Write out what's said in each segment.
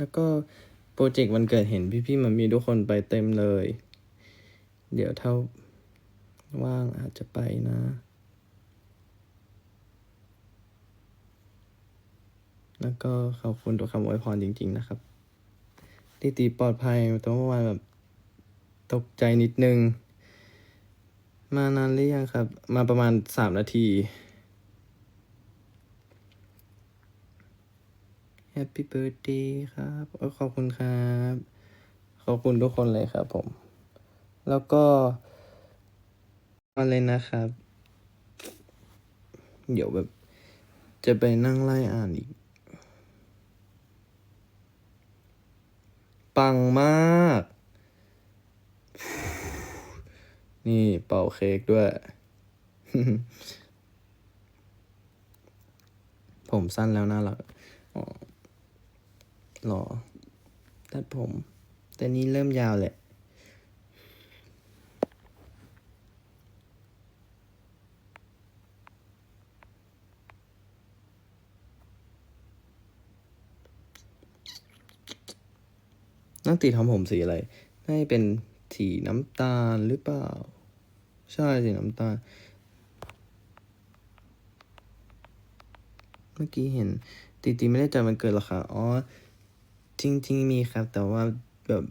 แล้วก็โปรเจกต์วันเกิดเห็นพี่ๆมันมีทุกคนไปเต็มเลย เดี๋ยวถ้าว่างอาจจะไปนะ แล้วก็ขอบคุณทุกคำอวยพรจริง ๆ นะครับตีตีปลอดภัยแต่เมื่อวานแบบตกใจนิดนึง มานานหรือยังครับ มาประมาณสามนาที Happy Birthday ครับอขอบคุณครับ ขอบคุณทุกคนเลยครับผม แล้วก็มาเลยนะครับ เดี๋ยวแบบ จะไปนั่งไล่อ่านอีก ปังมาก นี่เป่าเค้กด้วย ผมสั้นแล้วน่ารักอ๋อ หรอ ตัดผม แต่นี้เริ่มยาวแหละนั่งตีทำผมสีอะไร น่าจะเป็นสีน้ำตาลหรือเปล่า ใช่สีน้ำตาล เมื่อกี้เห็นตีตีไม่ได้จัดวันเกิดหรอคะอ๋อ จริง ๆ มีครับ แต่ว่าแบบ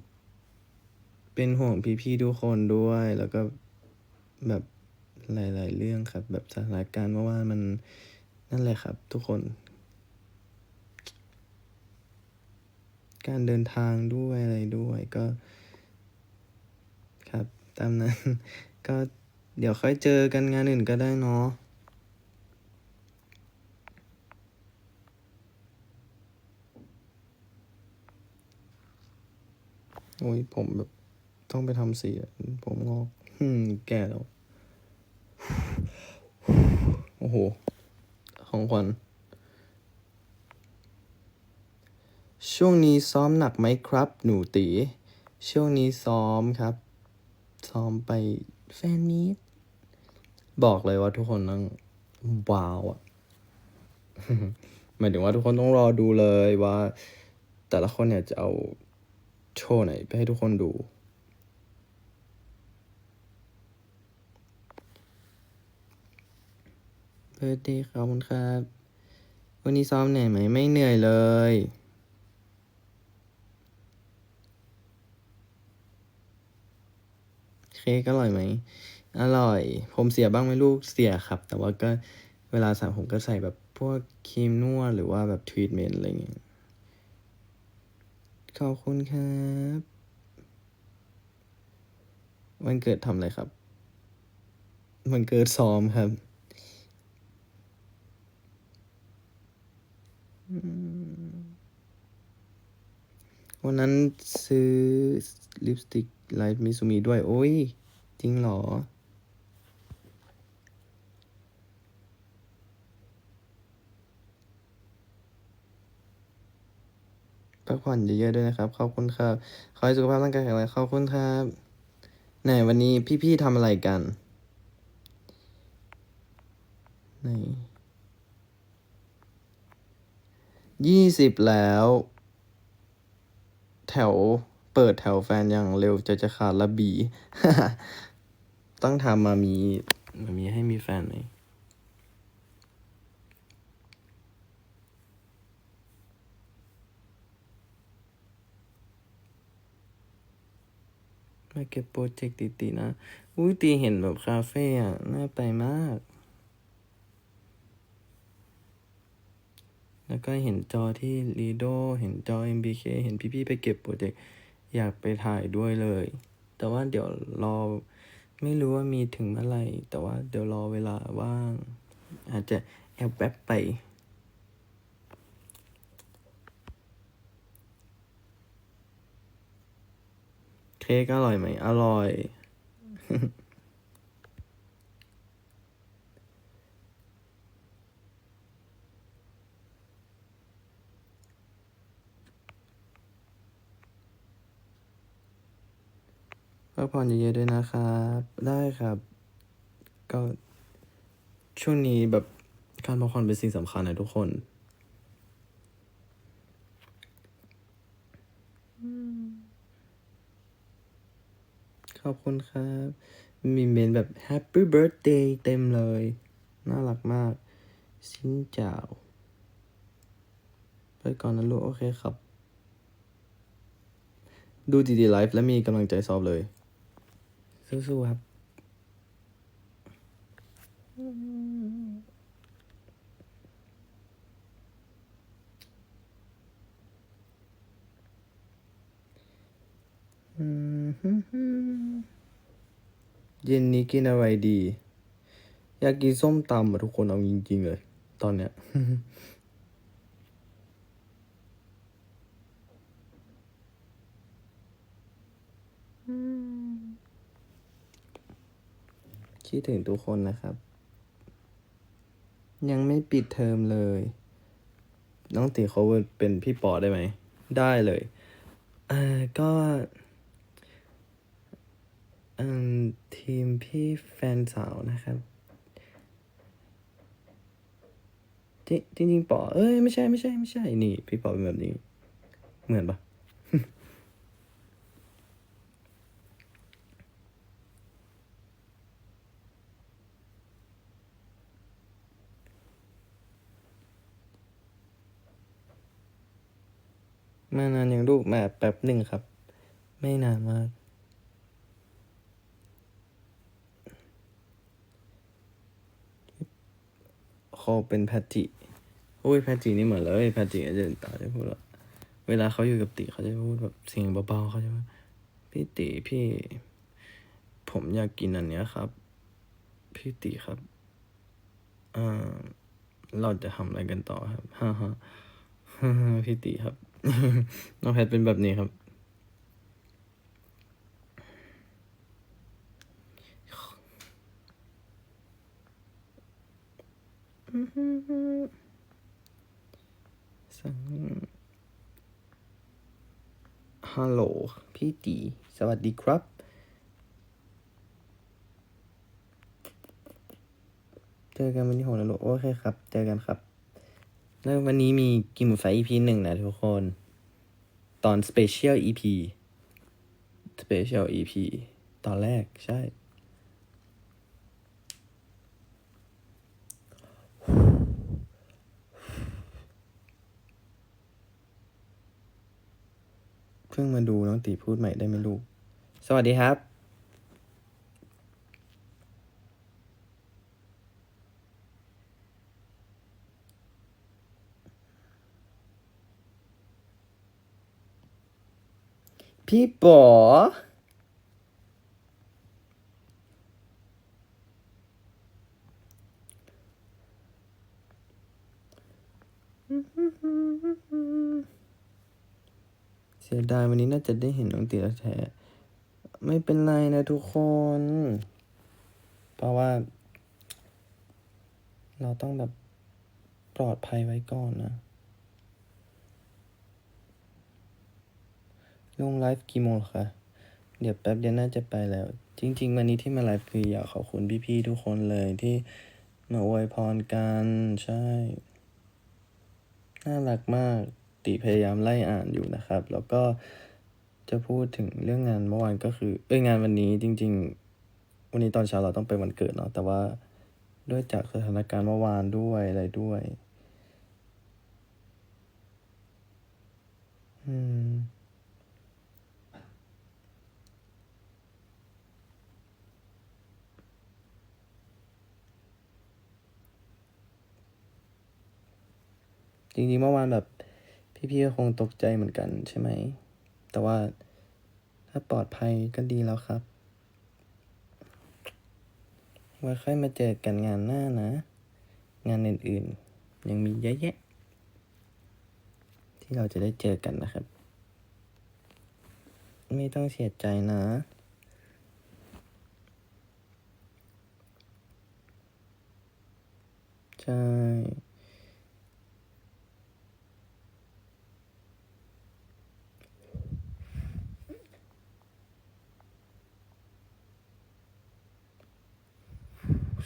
เป็นห่วงพี่ๆทุกคนด้วย แล้วก็แบบหลายๆเรื่องครับ แบบสถานการณ์เมื่อวานมันนั่นแหละครับ ทุกคน การเดินทางด้วยอะไรด้วยก็ ครับ ตามนั้น ก็เดี๋ยวค่อยเจอกันงานอื่นก็ได้เนาะ โอ้ยผมแบบต้องไปทำสีผมงอกอืมแก่แล้ว โอ้โห ของขวัญช่วงนี้ซ้อมหนักไหมครับ หนูตี ช่วงนี้ซ้อมครับ ซ้อมไปแฟนมีตบอกเลยว่าทุกคนต้องว้าวอะหมายถึงว่าทุกคนต้องรอดูเลยว่า แต่ละคนเนี่ยจะเอา โชว์ไหนไปให้ทุกคนดู เบิร์ดเดย์ขอบคุณครับ วันนี้ซ้อมเหนื่อยไหม ไม่เหนื่อยเลย เค้กอร่อยไหม อร่อย ผมเสียบ้างไหมลูกเสียครับ แต่ว่าก็เวลาสระผมก็ใส่แบบพวกครีมนวดหรือว่าแบบทรีทเมนต์อะไรอย่างเงี้ย ขอบคุณครับ วันเกิดทำอะไรครับ วันเกิดซ้อมครับ วันนั้นซื้อลิปสติกไลท์มิซูมิด้วย โอ้ย จริงเหรอ พักผ่อนเยอะๆด้วยนะครับ ขอบคุณครับ ขอให้สุขภาพร่างกายแข็งแรงขอบคุณครับไหนวันนี้พี่ๆทำอะไรกันไหนยี่สิบแล้ว แถวเปิดแถวแฟนอย่างเร็วจะจะขาดละบี ต้องทำมามีมามีให้มีแฟนไหม มาเก็บโปรเจกต์ตีๆนะ อุ้ยตีเห็นแบบคาเฟ่อะน่าไปมาก แล้วก็เห็นจอที่ Lido เห็นจอ MBK เห็นพี่ๆไปเก็บโปรเจกต์อยากไปถ่ายด้วยเลย แต่ว่าเดี๋ยวรอไม่รู้ว่ามีถึงเมื่อไหร่แต่ว่าเดี๋ยวรอเวลาว่าง อาจจะแอบแวบไป เค้กอร่อยไหม อร่อย พักผ่อนเยอะๆด้วยนะครับ ได้ครับ ก็ช่วงนี้แบบการพักผ่อนเป็นสิ่งสำคัญนะทุกคน อบคุณครับ มีเมนแบบ Happy Birthday เต็มเลย น่ารักมากสินเจ้าไปก่อนนะลูก โอเคครับ ดูดีดีไลฟ์แล้วมีกำลังใจสอบเลย สู้ๆครับ เย็นนี้กินอะไรดี อยากกินส้มตำอะทุกคนเอาจริงๆเลย ตอนเนี้ย คิดถึงทุกคนนะครับ ยังไม่ปิดเทอมเลย น้องตีเขาเป็นพี่ปอได้ไหม ได้เลยเอ่อก็ ทีมพี่แฟนสาวนะครับ จริงจริงปอเอ้ยไม่ใช่ไม่ใช่ไม่ใช่ นี่ พี่ปอเป็นแบบนี้ เหมือนปะมานานยังลูกมาแป๊บหนึ่งครับ ไม่นานมาก เขาเป็นแพทจิโอ้ยแพทจินี่เหมือนเลยแพทจิอาจจะตาจะพูดว่าเวลาเขาอยู่กับติเขาจะพูดแบบเสียงเบาๆเขาจะว่าพี่ติพี่ ผมอยากกินอันเนี้ยครับ พี่ติครับเอ่อเราจะทำอะไรกันต่อครับฮ่าฮ่าฮ่าฮ่าพี่ติครับน้องแพทเป็นแบบนี้ครับ ฮัลโหลพี่ตี สวัสดีครับ เจอกันวันที่หกนะลูกโอเคครับ เจอกันครับ แล้ววันนี้มีกินหมูไฟ EP หนึ่งนะทุกคน ตอน Special EP Special EP ตอนแรกใช่ พิ่งมาดูน้องตีพูดใหม่ได้ไหมลูก สวัสดีครับ พี่ป๋อ เสียดายวันนี้น่าจะได้เห็นน้องตีล้วแท้ ไม่เป็นไรนะทุกคน เพราะว่า เราต้องแบบปลอดภัยไว้ก่อนนะลงไลฟ์กี่โมงคะเดี๋ยวแป๊บเดียวน่าจะไปแล้ว จริง ๆ วันนี้ที่มาไลฟ์คืออยากขอบคุณพี่ๆทุกคนเลยที่มาอวยพรกัน ใช่ น่ารักมาก ติพยายามไล่อ่านอยู่นะครับ แล้วก็จะพูดถึงเรื่องงานเมื่อวานก็คือ เอ้ยงานวันนี้จริง ๆ วันนี้ตอนเช้าเราต้องไปวันเกิดเนาะแต่ว่าด้วยจากสถานการณ์เมื่อวานด้วยอะไรด้วย อืม จริงๆเมื่อวานแบบ พี่ๆก็คงตกใจเหมือนกันใช่ไหม แต่ว่าถ้าปลอดภัยก็ดีแล้วครับ ไว้ค่อยมาเจอกันงานหน้านะ งานอื่นๆ ยังมีเยอะแยะ ที่เราจะได้เจอกันนะครับ ไม่ต้องเสียใจนะใช่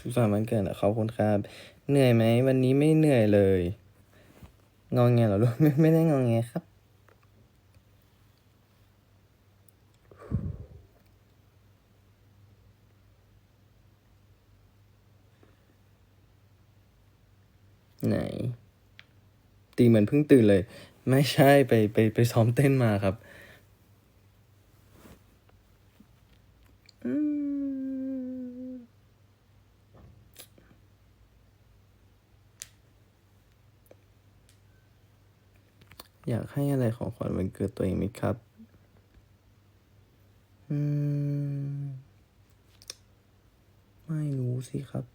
สุขสันต์วันเกิดนอเขาคุณครับเหนื่อยไหมวันนี้ไม่เหนื่อยเลยงองแงหรอลูกไม่ไม่ได้งองแงครับไหน ตีเหมือนเพิ่งตื่นเลย ไม่ใช่ไปไปไปซ้อมเต้นมาครับ อยากให้อะไรของขวัญวันเกิดตัวเองไหมครับ อืม ไม่รู้สิครับ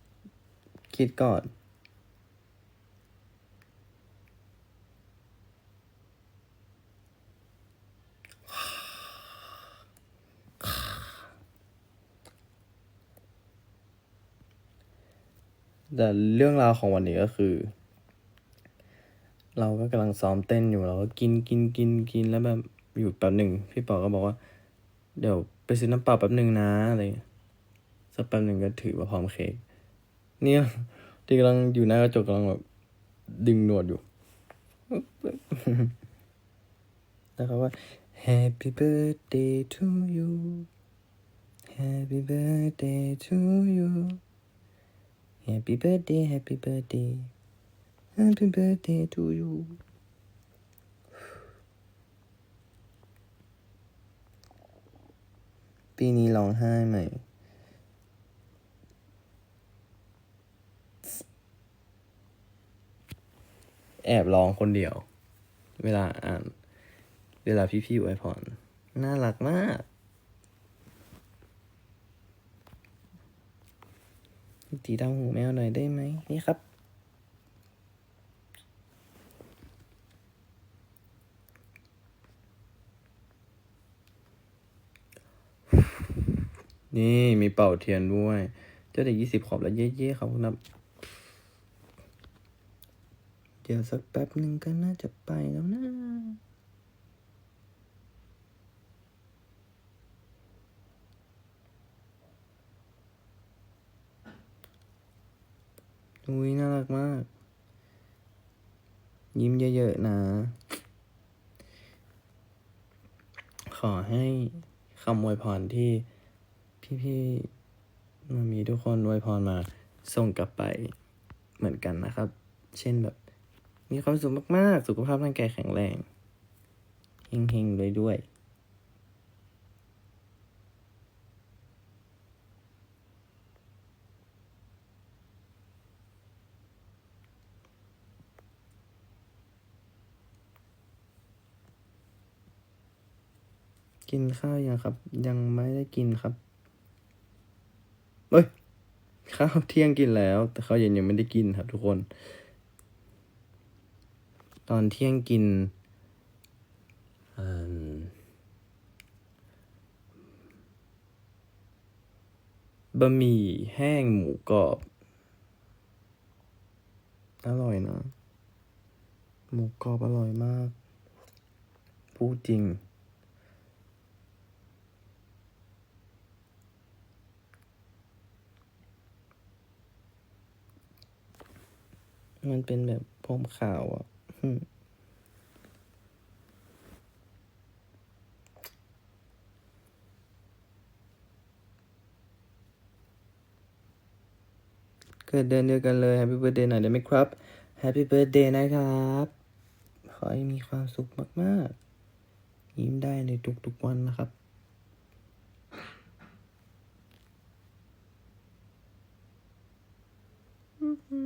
คิดก่อน แต่เรื่องราวของวันนี้ก็คือ เราก็กำลังซ้อมเต้นอยู่เราก็กินกินกินกินแล้วแบบอยู่แป๊บหนึ่งพี่ปอก็บอกว่า เดี๋ยวไปซื้อน้ำเปล่าแป๊บหนึ่งนะอะไรอย่างเงี้ยสักแป๊บหนึ่งก็ถือว่าพร้อมเค้กเนี่ยที่กำลังอยู่หน้ากระจกกำลังแบบดึงหนวดอยู่แล้วเขาว่า Happy birthday to you Happy birthday to you Happy birthday Happy birthday Happy birthday to you ปีนี้ร้องไห้ไหม แอบร้องคนเดียว เวลาอ่าน เวลาพี่ๆอวยพรน่ารักมาก ตีดาหูแมวหน่อยได้ไหม นี่ครับ นี่มีเป่าเทียนด้วย เจ้าเด็กยี่สิบขวบแล้วเย่ๆเขานับ เดี๋ยวสักแป๊บหนึ่งก็น่าจะไปแล้วนะอุ้ยน่ารักมาก ยิ้มเยอะๆนะ ขอให้คำอวยพรที่ พี่ๆมามีทุกคนอวยพรมาส่งกลับไปเหมือนกันนะครับ เช่นแบบ มีความสุขมากๆ สุขภาพร่างกายแข็งแรงเฮงๆเลยด้วยกินข้าวยังครับ ยังไม่ได้กินครับ เอ้ยข้าวเที่ยงกินแล้ว แต่ข้าวเย็นยังไม่ได้กินครับ ทุกคน ตอนเที่ยงกินบะหมี่แห้งหมูกรอบ อร่อยนะ หมูกรอบอร่อยมาก พูดจริง มันเป็นแบบพรมขาวอะเกิดเดือนเดียวกันเลย Happy Birthday หน่อยได้ไหมครับ Happy Birthday นะครับ ขอให้มีความสุขมาก ๆ ยิ้มได้ในทุก ๆ วันนะครับ อือหื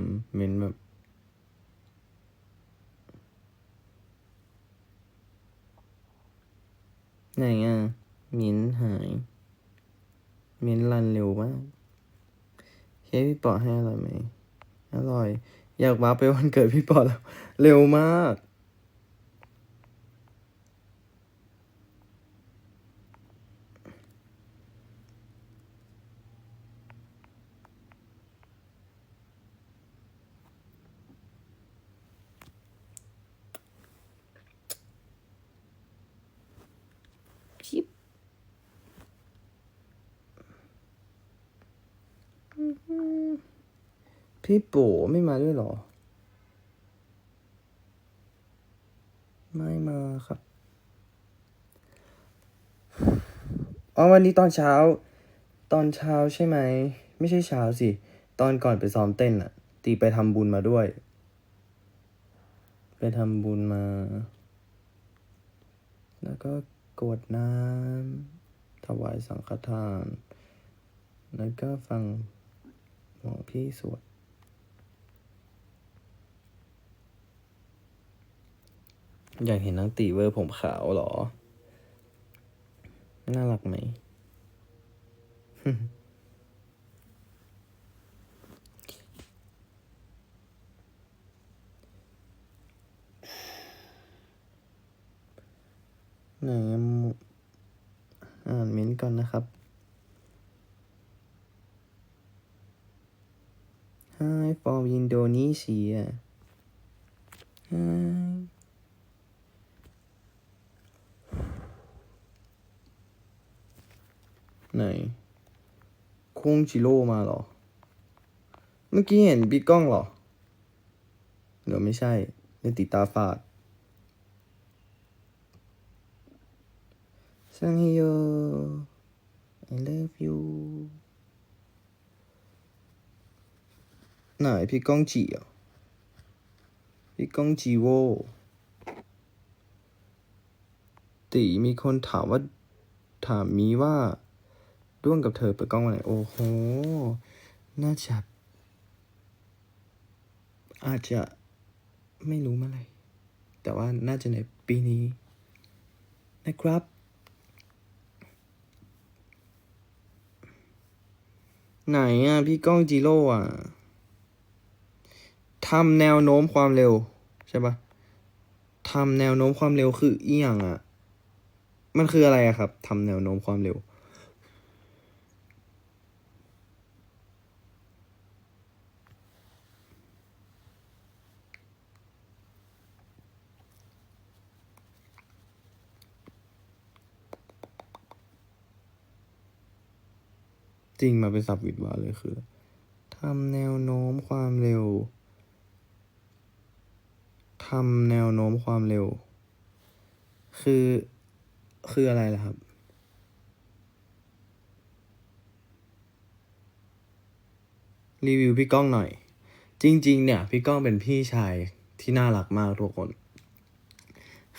อเหม็นแบบ ไหนอะมิ้นหาย มิ้นรันเร็วมากเค้กพี่ปอให้อร่อยไหมอร่อย อยากมาไปวันเกิดพี่ปอแล้ว เร็วมาก ชิบ พี่ปู่ไม่มาด้วยหรอ ไม่มาครับอ๋อวันนี้ตอนเช้า ตอนเช้าใช่ไหม ไม่ใช่เช้าสิ ตอนก่อนไปซ้อมเต้นอะตีไปทำบุญมาด้วย ไปทำบุญมา แล้วก็กวดน้ำถวายสังฆทาน แล้วก็ฟังหมอพี่สวด อยากเห็นนังตีเวอร์ผมขาวเหรอ น่ารักไหม ไหนอะหมูอ่านเม้นก่อนนะครับ Hi from Indonesia Hi ไหนโค้งจิโร่มาหรอ เมื่อกี้เห็นบิ๊กกล้องหรอเดี๋ยวไม่ใช่ในติตาฝาดซังเฮโย I love you ไหนพี่ก้องจีอะพี่ก้องจีโวตีมีคนถามว่า ถามมีว่า ด้วงกับเธอเปิดกล้องวันไหนโอ้โห น่าจะอาจจะไม่รู้เมื่อไหร่แต่ว่าน่าจะในปีนี้ นะครับ ไหนอะ พี่ก้องจีโร่อะทำแนวโน้มความเร็ว ใช่ปะทำแนวโน้มความเร็วคืออีหยังอะ มันคืออะไรอะครับทำแนวโน้มความเร็ว จริงมาเป็นสับวิดวาเลยคือทำแนวโน้มความเร็วทำแนวโน้มความเร็ว คือคืออะไรล่ะครับ รีวิวพี่ก้องหน่อย จริง ๆ เนี่ย พี่ก้องเป็นพี่ชายที่น่ารักมากทุกคน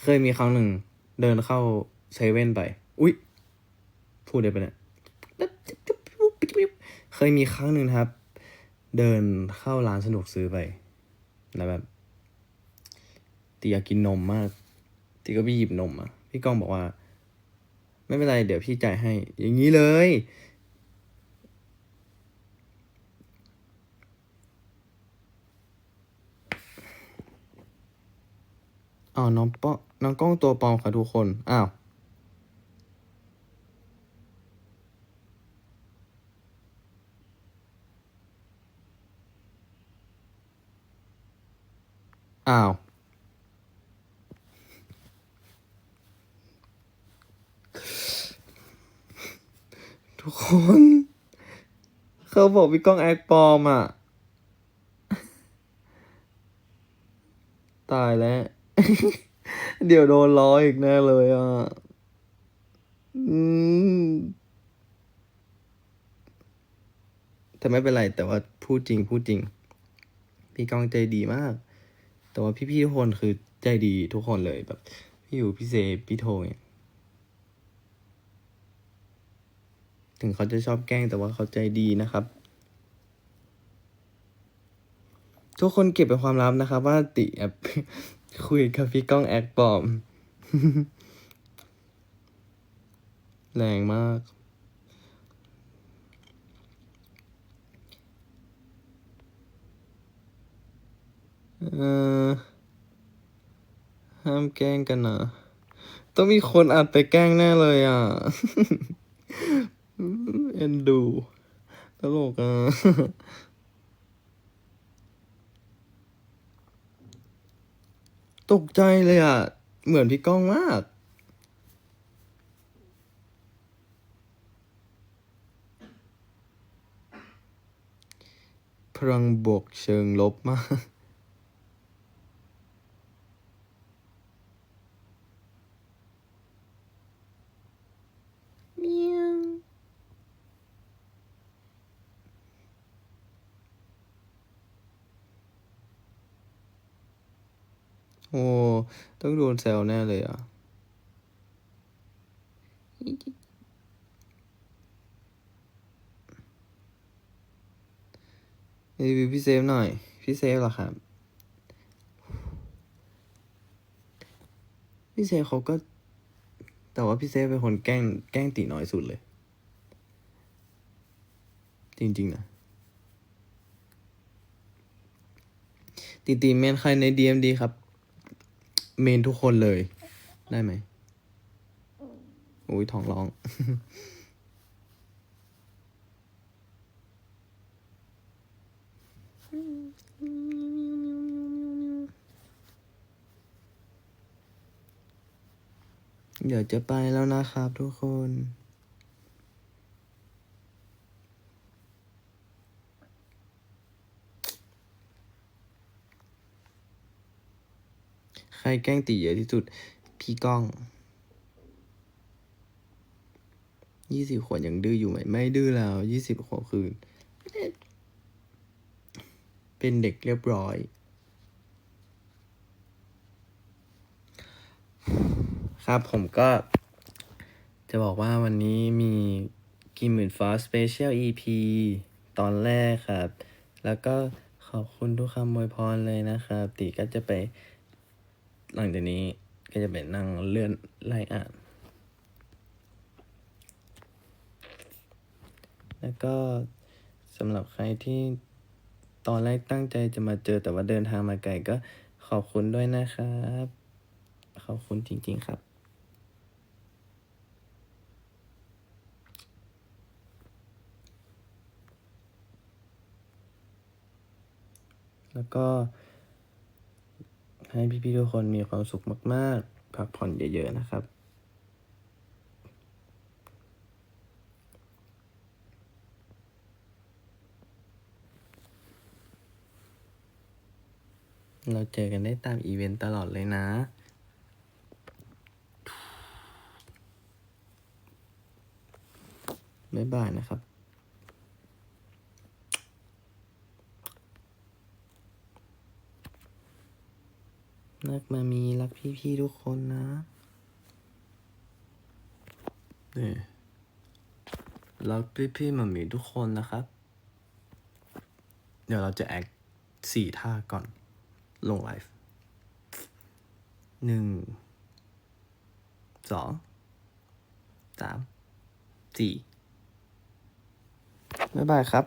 เคยมีครั้งหนึ่งเดินเข้าเซเว่นไป อุ๊ย พูดได้ปะเนี่ย เคยมีครั้งหนึ่งครับ เดินเข้าร้านสะดวกซื้อไป แล้วแบบตีอยากกินนมมากตีก็ไปหยิบนมอะ พี่ก้องบอกว่า ไม่เป็นไร เดี๋ยวพี่จ่ายให้ อย่างนี้เลยอ้าวน้องป้อน้องกล้องตัวปลอมค่ะทุกคน อ้าว อ้าว ทุกคน เขาบอกพี่ก้องแอคปลอมอะ ตายแล้ว เดี๋ยวโดนล้ออีกแน่เลยอะ อืมแต่ไม่เป็นไร แต่ว่าพูดจริง พูดจริง พี่ก้องใจดีมาก แต่ว่าพี่ๆทุกคนคือใจดีทุกคนเลยแบบ พี่อยู่พี่เซพี่โทเนี่ยถึงเขาจะชอบแกล้งแต่ว่าเขาใจดีนะครับ ทุกคนเก็บเป็นความลับนะครับ ว่าติแอบคุยกับพี่ก้องแอคปอม แรงมาก เออห้ามแกล้งกันนะต้องมีคนอัดไปแกล้งแน่เลยอะ เอ็นดู ตลกอะ ตกใจเลยอะ เหมือนพี่ก้องมากพลังบวกเชิงลบมาก เมียว โอ้ต้องโดนแซวแน่เลยอะ รีวิวพี่เซฟหน่อย พี่เซฟเหรอครับ พี่เซฟเขาก็ แต่ว่าพี่เซฟเป็นคนแกล้ง แกล้งตีน้อยสุดเลย จริง ๆ นะตีตีเมนใครใน DMD ครับ เมนทุกคนเลย ได้ไหมโอ้ยท้องร้อง เดี๋ยวจะไปแล้วนะครับทุกคน รแกล้งตีเยอะที่สุด พี่ก้องยี่สิบขวดยังดื้ออยู่ไหม ไม่ดื้อแล้วยี่สิบขวบคือ เป็นเด็กเรียบร้อย ครับผมก็ จะบอกว่าวันนี้มีกินหมื่นฟ้าสเปเชียล EP ตอนแรกครับ แล้วก็ขอบคุณทุกคำอวยพรเลยนะครับ ติก็จะไป หลังจากนี้ก็จะไปนั่งเลื่อนไล่อ่าน แล้วก็สำหรับใครที่ตอนแรกตั้งใจจะมาเจอแต่ว่าเดินทางมาไกลก็ขอบคุณด้วยนะครับ ขอบคุณจริง ๆครับ แล้วก็ ให้พี่ๆทุกคนมีความสุขมาก ๆ พักผ่อนเยอะๆนะครับเราเจอกันได้ตามอีเวนต์ตลอดเลยนะ บ๊ายบายนะครับ รักมามีรักพี่ๆทุกคนนะนี่รักพี่ๆมามีทุกคนนะครับ เดี๋ยวเราจะแอคสี่ท่าก่อน ลงไลฟ์หนึ่งสองสามสี่บ๊ายบายครับ